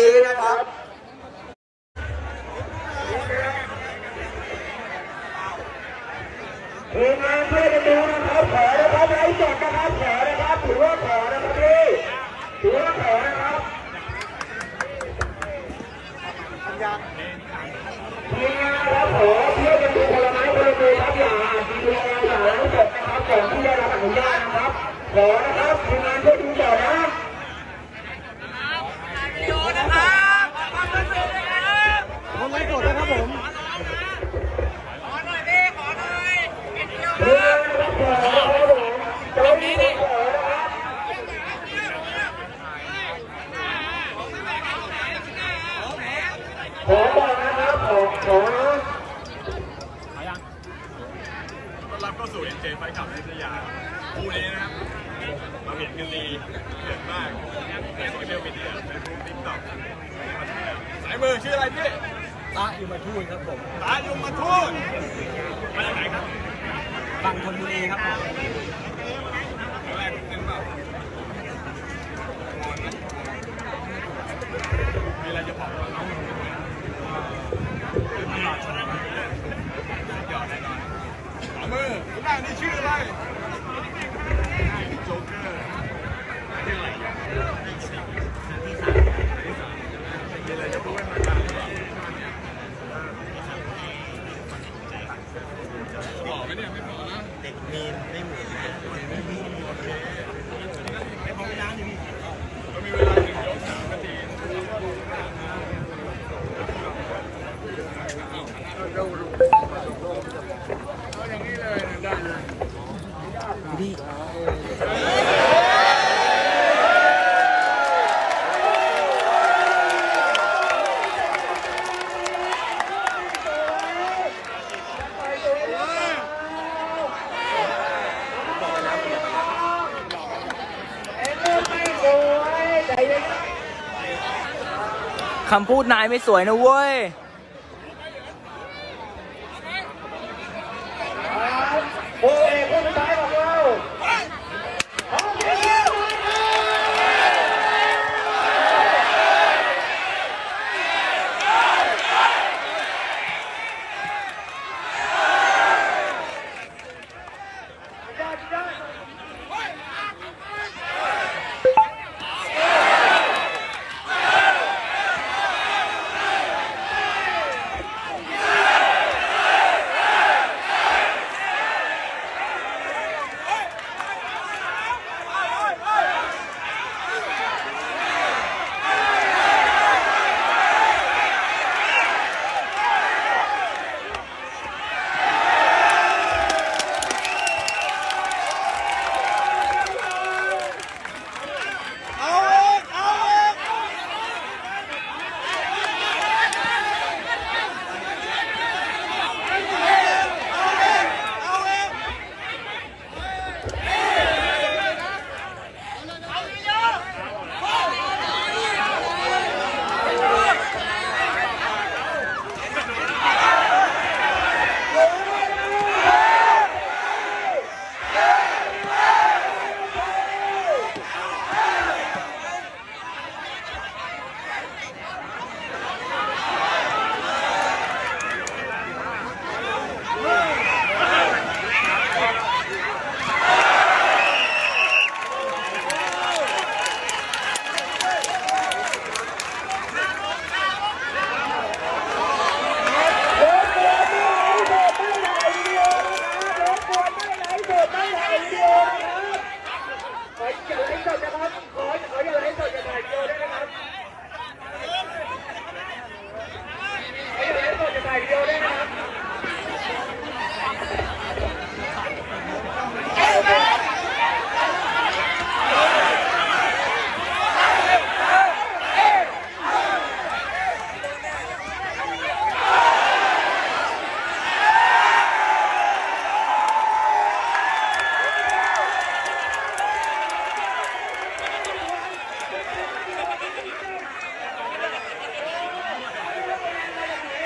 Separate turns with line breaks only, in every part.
นี้นะครับ
ทีมงานช่วยกันดูนะครับขอนะครับไลฟ์สดนะครับขอนะครับถือว่าขอนะครับพี่ถือว่าขอนะครับทีมงานครับขอช่วยกันดูคนลไม้คนละมือครับอย่าอ่านทีวีอย่าไลฟ์สดนะครับก่อนที่จะรับอนุญาตนะครับขอนะครับทีมงานช่วยดูต่อนะ
คนไลฟ์สดนะ ครับผม
เรื่องนะครับขอนะครับผมเจ้าหน้าที่ขอนะครับขอบอกนะครับขอขอนะ
ต้อนรับเข้าสู่ NJ ไฟขับวิทยาคู่นี้นะครับเราเห็นกันดีเดือดมากในโซเชียลมีเดียเฟซบุ๊กทิกต็อกสายมือชื่ออะไรพี่
ตาอยู่มาทูนครับผม
ตายุมมาทูตมาจากไหนครับ
ฝั่งธนบุรีครับผม
ครั้งแรกเป็นเปล่ามีอะไรจะบอกเราน้องหยอดแน่นอนสายมือคุณแม่นี่ชื่ออะไรโจ๊กเกอร์ชื่ออะไรมีอะไรจะพูดให้มันบ้างหล่อไหมเนี่ยไม่หล่อนะ
เด็กมีนไม่เหมือน
ก็มีเวลาถึงยกสามนาทีเอาอย่างนี้เลยได้เลย
พี่
คำพูดนายไม่สวยนะเว้ย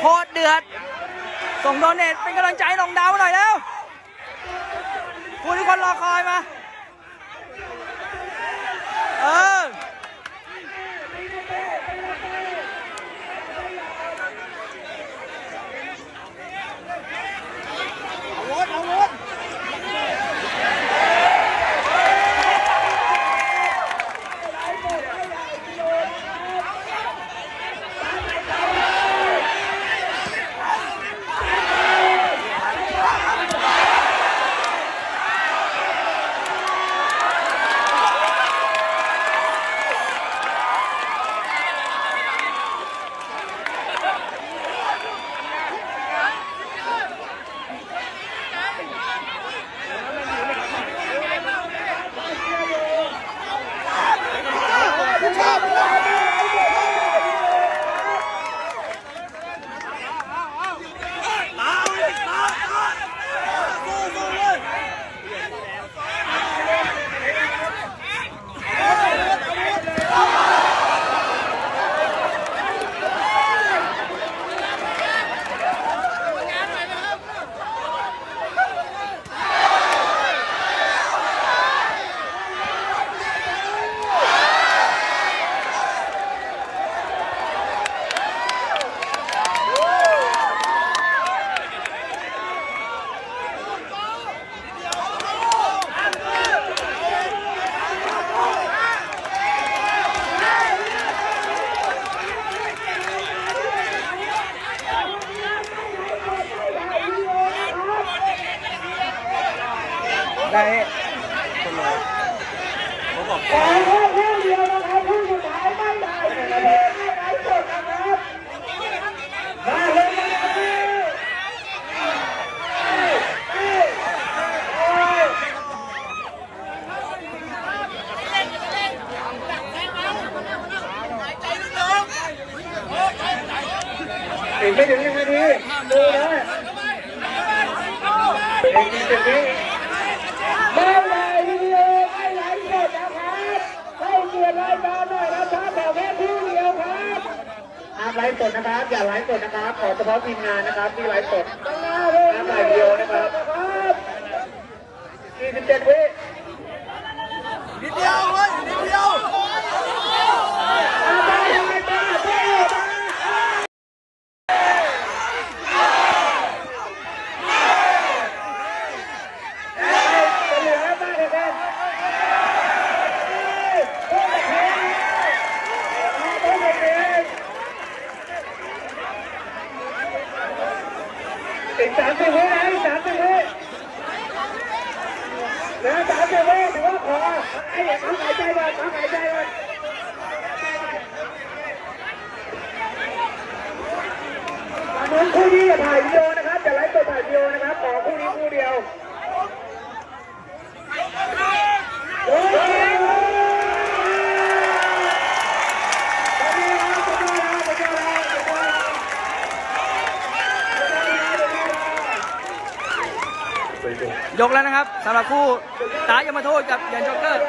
โค
ตรเดือด ส่งโดเนทเป็นกำลังใจหน้องดาวหน่อยแล้วคุณทุกคนรอคอยมา เออ
เขาบอก
ขอแค่เดียวนะครับคู่สุดท้ายไม่ได้ไม่ได้สดนะครับมาเลยนะครับอีกไม่ถึงหนึ่งนาทีดูนะอีกนิดเดียวไม่ได้วิดีโอไม่ไหลฟ์สดนะครับเข้าเกียร์รายการหน่อยนะครับขอแค่คู่เดียวครับห้ามไลฟ์ สดนะครับ อย่าไลฟ์สดนะครับ ขอเฉพาะทีมงานนะครับที่ไลฟ์สดห้ามถ่ายวิดีโอนะครับ47วิ
นิดเดียวเว้ยนิดเดียว
อาไปไปไปไปเหลือบ้างเลยครับโอ้ยโอ้ยโอ้ยโอ้ยอีกสามสิบวินะอีกสามสิบวินะสามสิบวิถือว่าขอไอ้ทำหายใจก่อนทำหายใจก่อน ตอนนู้นคู่นี้จะถ่าย วิดีโอนะครับจะไลฟ์สดถ่ายวิดีโอนะครับขอคู่นี้คู่เดียวย
กแล้วนะครับสำหรับคู่ตายยมาโทษกับยันจ็อกเกอร์